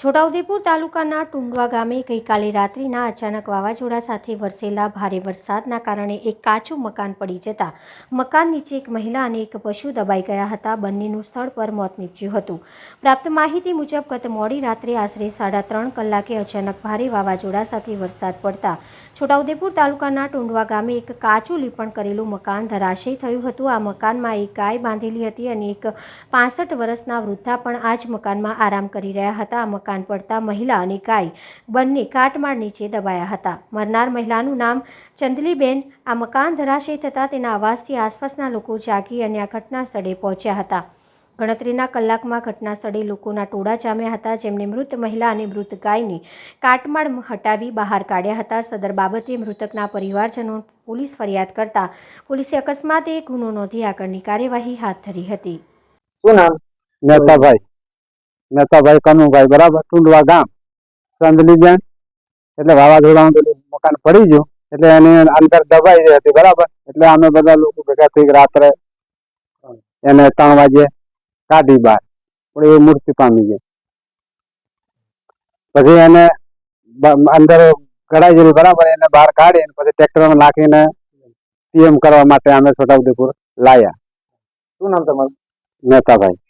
છોટાઉદેપુર તાલુકાના ટુંડવા ગામે ગઈકાલે રાત્રિના અચાનક વાવાઝોડા સાથે વરસેલા ભારે વરસાદના કારણે એક કાચું મકાન પડી જતા મકાન નીચે એક મહિલા અને એક પશુ દબાઈ ગયા હતા. બંનેનું સ્થળ પર મોત નીપજ્યું હતું. પ્રાપ્ત માહિતી મુજબ, ગત મોડી રાત્રે આશરે સાડા ત્રણ કલાકે અચાનક ભારે વાવાઝોડા સાથે વરસાદ પડતા છોટાઉદેપુર તાલુકાના ટુંડવા ગામે એક કાચું લીપણ કરેલું મકાન ધરાશય થયું હતું. આ મકાનમાં એક ગાય બાંધેલી હતી અને એક પાસઠ વર્ષના વૃદ્ધા પણ આ જ મકાનમાં આરામ કરી રહ્યા હતા. આ મકાન પડતા મહિલા અને ગાય બંને કાટમાળ નીચે દબાયા હતા. મરનાર મહિલાનું નામ ચંદલીબેન આ મકાન ધરાશય થતાં તેના અવાજથી આસપાસના લોકો જાગી અને આ ઘટના સ્થળે પહોંચ્યા હતા. ગણતરીના કલાકમાં ઘટના સ્થળે લોકોના ટોળા જામ્યા હતા જેમણે મૃત મહિલા અને મૃત ગાયને કાટમાળ હટાવી બહાર કાઢ્યા હતા. સદર બાબતે મૃતકના પરિવારજનો પોલીસ ફરિયાદ કરતા પોલીસે અકસ્માતે ગુનો નોંધી આગળની કાર્યવાહી હાથ ધરી હતી. શું નામ? મહેતાભાઈ. મહેતાભાઈ કનુભાઈ બરાબર? ટુંડવા ગામ. સંદલીબેન એટલે વાવાઝોડાનું પેલું મકાન પડી ગયું એટલે એની અંદર દબાઈ ગઈ હતી બરાબર? એટલે અમે બધા લોકો ભેગા થઈ રાત્રે એને ત્રણ વાગે કાઢી બહાર પણ એ મૃત્યુ પામી ગઈ. પછી એને અંદર કઢાઈ ગયેલી બરાબર? એને બહાર કાઢીને પછી ટ્રેક્ટરમાં નાખીને પીએમ કરવા માટે અમે છોટાઉદેપુર લાયા. શું નામ તમારું? મહેતાભાઈ.